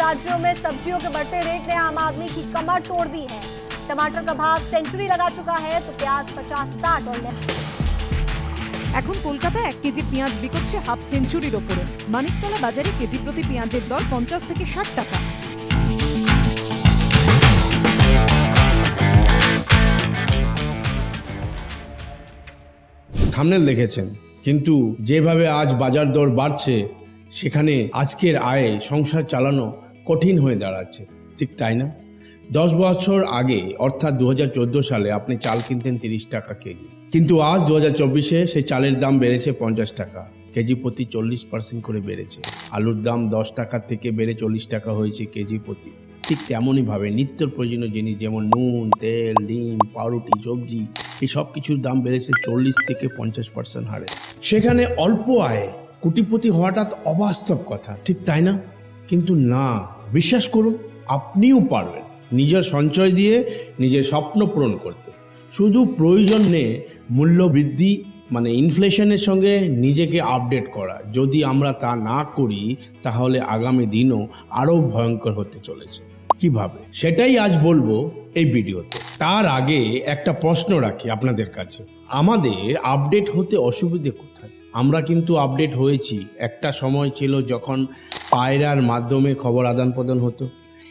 राज्यों में सब्जियों के बढ़ते रेट ने आम आदमी की कमर तोड़ दी है टमाटर का भाव सेंचुरी लगा चुका है तो प्याज पचास साठ और এখন কলকাতায় এক কেজি পেঁয়াজ বিকোচ্ছে হাফ সেঞ্চুরির ওপরে মানিকতলা বাজারে কেজি প্রতি পেঁয়াজের দর পঞ্চাশ থেকে ষাট টাকা থামনেল দেখেছেন কিন্তু যেভাবে আজ বাজার দর বাড়ছে সেখানে আজকের আয়ে সংসার চালানো কঠিন হয়ে দাঁড়াচ্ছে। ঠিক তাই না? দশ বছর আগে, অর্থাৎ দু হাজার চোদ্দ সালে, আপনি চাল কিনতেন তিরিশ টাকা কেজি। কিন্তু আজ দু হাজার চব্বিশে সেই চালের দাম বেড়েছে পঞ্চাশ টাকা। কেজি প্রতি চল্লিশ পার্সেন্ট করে বেড়েছে। আলুর দাম দশ টাকা থেকে বেড়ে চল্লিশ টাকা হয়েছে কেজি প্রতি। ঠিক তেমনইভাবে নিত্য প্রয়োজনীয় জিনিস যেমন নুন, তেল, ডিম, পাউরুটি, সবজি, এই সব কিছুর দাম বেড়েছে চল্লিশ থেকে পঞ্চাশ পার্সেন্ট হারে। সেখানে অল্প আয়ে কোটিপতি হওয়াটা অবাস্তব কথা। ঠিক তাই না? কিন্তু না, বিশ্বাস করুন, আপনিও পারবেন। নিজের সঞ্চয় দিয়ে নিজের স্বপ্ন পূরণ করতে। শুধু প্রয়োজন নেই মূল্য বৃদ্ধি মানে ইনফ্লেশনের সঙ্গে নিজেকে আপডেট করা। যদি আমরা তা না করি, তাহলে আগামী দিনও আরও ভয়ঙ্কর হতে চলেছে। কীভাবে সেটাই আজ বলব এই ভিডিওতে। তার আগে একটা প্রশ্ন রাখি আপনাদের কাছে। আমাদের আপডেট হতে অসুবিধে কোথায়? আমরা কিন্তু আপডেট হয়েছি। একটা সময় ছিল যখন পায়রার মাধ্যমে খবর আদান প্রদান হতো।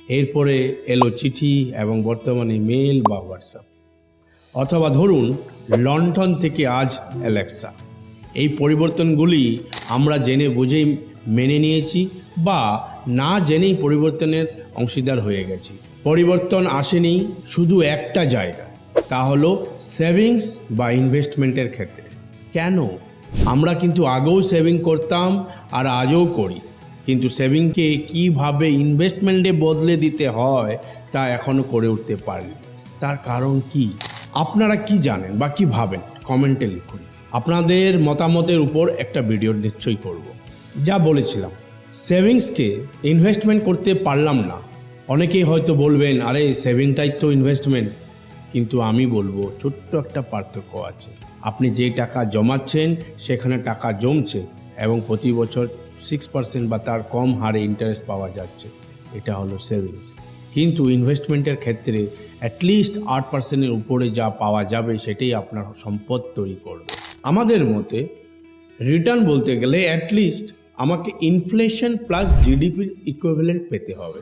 এরপরে এলো চিঠি এবং বর্তমানে মেল বা হোয়াটসঅ্যাপ অথবা ধরুন লন্ডন থেকে আজ অ্যালেক্সা এই পরিবর্তনগুলি আমরা জেনে বুঝেই মেনে নিয়েছি বা না জেনেই পরিবর্তনের অংশীদার হয়ে গেছি। পরিবর্তন আসেনি শুধু একটা জায়গা তা হলো সেভিংস বা ইনভেস্টমেন্টের ক্ষেত্রে। কেন? আমরা কিন্তু আগেও সেভিং করতাম আর আজও করি। কিন্তু সেভিংকে কীভাবে ইনভেস্টমেন্টে বদলে দিতে হয় তা এখনও করে উঠতে পারিনি। তার কারণ কি? আপনারা কি জানেন বা কি ভাবেন? কমেন্টে লিখুন। আপনাদের মতামতের উপর একটা ভিডিও নিশ্চয়ই করব। যা বলেছিলাম সেভিংসকে ইনভেস্টমেন্ট করতে পারলাম না। অনেকেই হয়তো বলবেন, আরে সেভিংটাই তো ইনভেস্টমেন্ট কিন্তু আমি বলব, ছোট্ট একটা পার্থক্য আছে। আপনি যে টাকা জমাচ্ছেন, সেখানে টাকা জমছে এবং প্রতি বছর সিক্স পার্সেন্ট বা তার কম হারে ইন্টারেস্ট পাওয়া যাচ্ছে। এটা হলো সেভিংস কিন্তু ইনভেস্টমেন্টের ক্ষেত্রে অ্যাটলিস্ট আট পার্সেন্টের উপরে যা পাওয়া যাবে, সেটাই আপনার সম্পদ তৈরি করবে। আমাদের মতে রিটার্ন বলতে গেলে অ্যাটলিস্ট আমাকে ইনফ্লেশন প্লাস জিডিপির ইকুইভ্যালেন্ট পেতে হবে।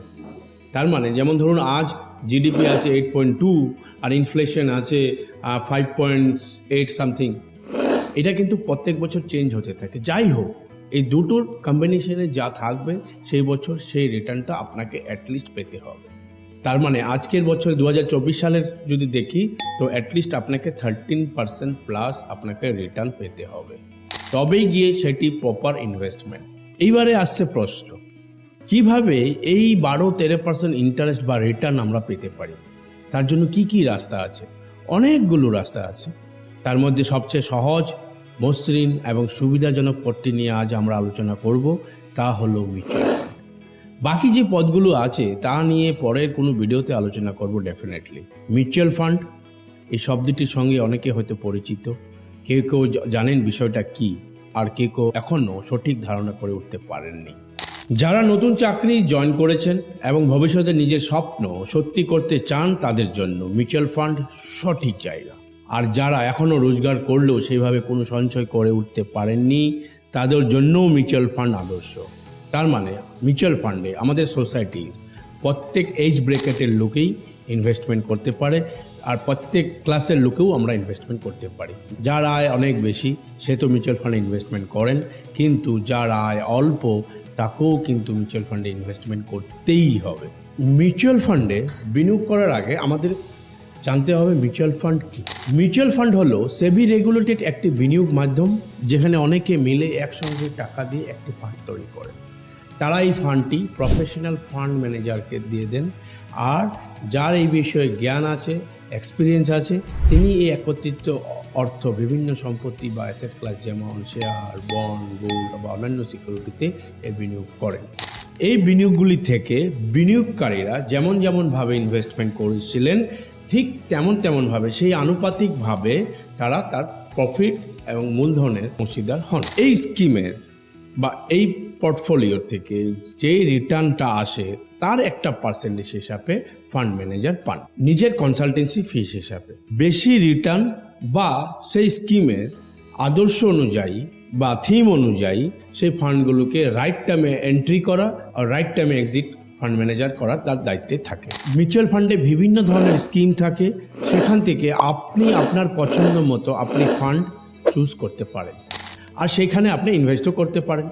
তার মানে যেমন ধরুন আজ জিডিপি আছে এইট পয়েন্ট টু আর ইনফ্লেশন আছে ফাইভ পয়েন্ট এইট সামথিং এটা কিন্তু প্রত্যেক বছর চেঞ্জ হতে থাকে। যাই হোক, এই দুটোর কম্বিনেশনে যা থাকবে, সেই বছর সেই রিটার্নটা আপনাকে অ্যাটলিস্ট পেতে হবে। তার মানে আজকের বছর দু হাজার চব্বিশ সালের যদি দেখি, তো অ্যাটলিস্ট আপনাকে থার্টিন পার্সেন্ট প্লাস আপনাকে রিটার্ন পেতে হবে। তবেই গিয়ে সেটি প্রপার ইনভেস্টমেন্ট এইবারে আসছে প্রশ্ন। কীভাবে এই বারো তেরো পার্সেন্ট ইন্টারেস্ট বা রিটার্ন আমরা পেতে পারি? তার জন্য কি কি রাস্তা আছে? অনেকগুলো রাস্তা আছে। তার মধ্যে সবচেয়ে সহজ, মসৃণ এবং সুবিধাজনক পথটি নিয়ে আজ আমরা আলোচনা করব, তা হলো মিউচুয়াল বাকি যে পদগুলো আছে, তা নিয়ে পরের কোনো ভিডিওতে আলোচনা করব ডেফিনেটলি মিউচুয়াল ফান্ড এই শব্দটির সঙ্গে অনেকে হয়তো পরিচিত। কেউ কেউ জানেন বিষয়টা কি? আর কেউ কেউ এখনও সঠিক ধারণা করে উঠতে পারেননি। যারা নতুন চাকরি জয়েন করেছেন এবং ভবিষ্যতে নিজের স্বপ্ন সত্যি করতে চান তাদের জন্য মিউচুয়াল ফান্ড সঠিক জায়গা। আর যারা এখনও রোজগার করলেও সেইভাবে কোনো সঞ্চয় করে উঠতে পারেননি, তাদের জন্যও মিউচুয়াল ফান্ড আদর্শ। তার মানে মিউচুয়াল ফান্ডে আমাদের সোসাইটির প্রত্যেক এজ ব্রেকেটের লোকেই ইনভেস্টমেন্ট করতে পারে আর প্রত্যেক ক্লাসের লোকেও আমরা ইনভেস্টমেন্ট করতে পারি। যার আয় অনেক বেশি, সে তো মিউচুয়াল ফান্ডে ইনভেস্টমেন্ট করেন। কিন্তু যার আয় অল্প তাকেও কিন্তু মিউচুয়াল ফান্ডে ইনভেস্টমেন্ট করতেই হবে। মিউচুয়াল ফান্ডে বিনিয়োগ করার আগে আমাদের জানতে হবে মিউচুয়াল ফান্ড কি? মিউচুয়াল ফান্ড হলো সেবি রেগুলেটেড একটি বিনিয়োগ মাধ্যম, যেখানে অনেকে মিলে একসঙ্গে টাকা দিয়ে একটি ফান্ড তৈরি করে। তারা এই ফান্ডটি প্রফেশনাল ফান্ড ম্যানেজারকে দিয়ে দেন। আর যার এই বিষয়ে জ্ঞান আছে এক্সপিরিয়েন্স আছে, তিনি এই একত্রিত অর্থ, বিভিন্ন সম্পত্তি বা অ্যাসেট ক্লাস যেমন শেয়ার বন্ড গোল্ড বা অন্যান্য সিকিউরিটিতে এ বিনিয়োগ করেন। এই বিনিয়োগগুলি থেকে বিনিয়োগকারীরা যেমন যেমনভাবে ইনভেস্টমেন্ট করেছিলেন, ঠিক তেমন তেমনভাবে সেই আনুপাতিকভাবে তারা তার প্রফিট এবং মূলধনের অংশীদার হন। এই স্কিমের বা এই পোর্টফোলিও থেকে যে রিটার্নটা আসে, তার একটা পার্সেন্টেজ হিসাবে ফান্ড ম্যানেজার পান। নিজের কনসালটেন্সি ফিস হিসাবে। বেশি রিটার্ন বা সেই স্কিমের আদর্শ অনুযায়ী বা থিম অনুযায়ী সেই ফান্ডগুলোকে রাইট টাইমে এন্ট্রি করা আর রাইট টাইমে এক্সিট ফান্ড ম্যানেজার করা তার দায়িত্বে থাকে। মিউচুয়াল ফান্ডে বিভিন্ন ধরনের স্কিম থাকে। সেখান থেকে আপনি আপনার পছন্দ মতো আপনি ফান্ড চুজ করতে পারেন। আর সেইখানে আপনি ইনভেস্টও করতে পারেন।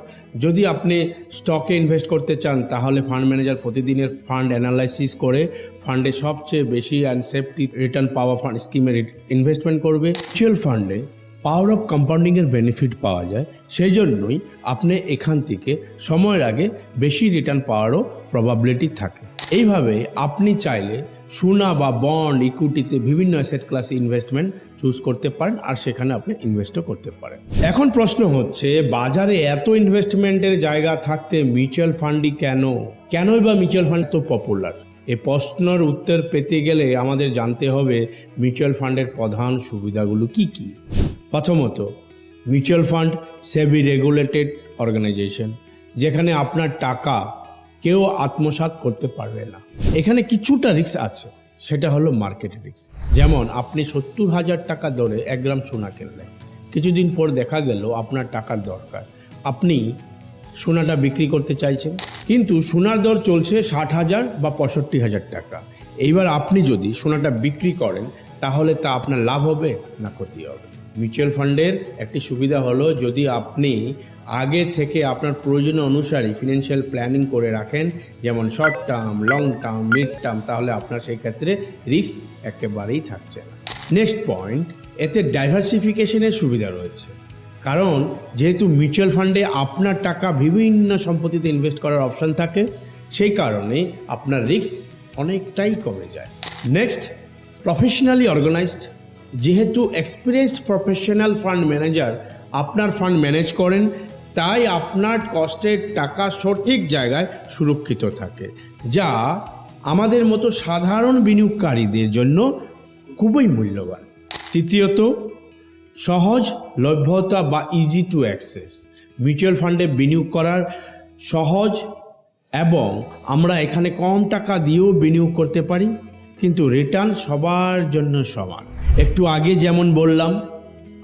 যদি আপনি স্টকে ইনভেস্ট করতে চান, তাহলে ফান্ড ম্যানেজার প্রতিদিনের ফান্ড অ্যানালাইসিস করে ফান্ডে সবচেয়ে বেশি অ্যান্ড সেফটি রিটার্ন পাওয়া ফান্ড স্কিমে ইনভেস্টমেন্ট করবে। মিউচুয়াল ফান্ডে পাওয়ার অফ কম্পাউন্ডিংয়ের বেনিফিট পাওয়া যায়। সেই জন্যই আপনি এখান থেকে সময়ের আগে বেশি রিটার্ন পাওয়ারও প্রবাবিলিটি থাকে। এইভাবে আপনি চাইলে সোনা বা বন্ড ইকুইটিতে বিভিন্ন অ্যাসেট ক্লাসে ইনভেস্টমেন্ট চুজ করতে পারেন আর সেখানে আপনি ইনভেস্টও করতে পারেন। এখন প্রশ্ন হচ্ছে, বাজারে এত ইনভেস্টমেন্টের জায়গা থাকতে মিউচুয়াল ফান্ডই কেন? কেনই বা মিউচুয়াল ফান্ড তো পপুলার এই প্রশ্নের উত্তর পেতে গেলে আমাদের জানতে হবে মিউচুয়াল ফান্ডের প্রধান সুবিধাগুলো কি কি? প্রথমত mutual fund SEBI regulated organisation যেখানে আপনার টাকা কেউ আত্মসাৎ করতে পারবে না। এখানে কিছুটা রিস্ক আছে, সেটা হলো মার্কেট রিস্ক যেমন আপনি সত্তর হাজার টাকা দরে এক গ্রাম সোনা কিনলেন। কিছুদিন পর দেখা গেল আপনার টাকার দরকার। আপনি সোনাটা বিক্রি করতে চাইছেন, কিন্তু সোনার দর চলছে ষাট হাজার বা পঁয়ষট্টি হাজার টাকা। এইবার আপনি যদি সোনাটা বিক্রি করেন, তাহলে তা আপনার লাভ হবে না ক্ষতি হবে? মিউচুয়াল ফান্ডের একটি সুবিধা হলো যদি আপনি আগে থেকে আপনার প্রয়োজন অনুসারে ফিনান্সিয়াল প্ল্যানিং করে রাখেন, যেমন short term long term mid term তাহলে আপনার সেই ক্ষেত্রে রিস্ক একেবারেই থাকছে না। নেক্সট পয়েন্ট এতে ডাইভার্সিফিকেশনের সুবিধা রয়েছে। কারণ যেহেতু মিউচুয়াল ফান্ডে আপনার টাকা বিভিন্ন সম্পত্তিতে ইনভেস্ট করার অপশন থাকে, সেই কারণে আপনার রিস্ক অনেকটাই কমে যায়। নেক্সট প্রফেশনালি অর্গানাইজড যেহেতু এক্সপিরিয়েন্সড প্রফেশনাল ফান্ড ম্যানেজার আপনার ফান্ড ম্যানেজ করেন, তাই আপনার কষ্টের টাকা সঠিক জায়গায় সুরক্ষিত থাকে, যা আমাদের মতো সাধারণ বিনিয়োগকারীদের জন্য খুবই মূল্যবান। তৃতীয়ত, সহজ লভ্যতা বা ইজি টু অ্যাক্সেস মিউচুয়াল ফান্ডে বিনিয়োগ করার সহজ এবং আমরা এখানে কম টাকা দিয়েও বিনিয়োগ করতে পারি। কিন্তু রিটার্ন সবার জন্য সমান। একটু আগে যেমন বললাম,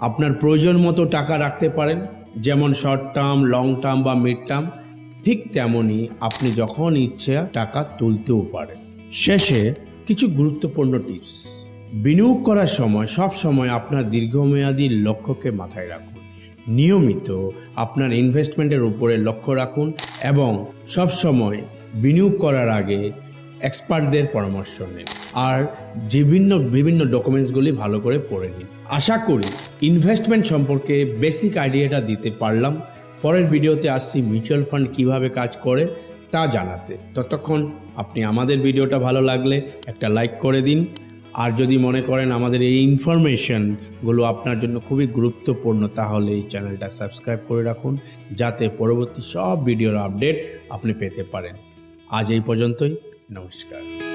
আপনার প্রয়োজন মতো টাকা রাখতে পারেন, যেমন শর্ট টার্ম লং টার্ম বা মিড টার্ম ঠিক তেমনই আপনি যখন ইচ্ছা টাকা তুলতেও পারেন। শেষে কিছু গুরুত্বপূর্ণ টিপস বিনিয়োগ করার সময় সব সময় আপনার দীর্ঘমেয়াদী লক্ষ্যকে মাথায় রাখুন। নিয়মিত আপনার ইনভেস্টমেন্টের উপরে লক্ষ্য রাখুন এবং সব সময় বিনিয়োগ করার আগে এক্সপার্টদের পরামর্শ নিন আর বিভিন্ন বিভিন্ন ডকুমেন্টসগুলি ভালো করে পড়ে নিন। আশা করি ইনভেস্টমেন্ট সম্পর্কে বেসিক আইডিয়াটা দিতে পারলাম। পরের ভিডিওতে আসছি মিউচুয়াল ফান্ড কীভাবে কাজ করে তা জানাতে। ততক্ষণ আপনি আমাদের ভিডিওটা ভালো লাগলে একটা লাইক করে দিন। আর যদি মনে করেন আমাদের এই ইনফরমেশনগুলো আপনার জন্য খুবই গুরুত্বপূর্ণ, তাহলে এই চ্যানেলটা সাবস্ক্রাইব করে রাখুন, যাতে পরবর্তী সব ভিডিওর আপডেট আপনি পেতে পারেন। আজ এই পর্যন্তই। নমস্কার।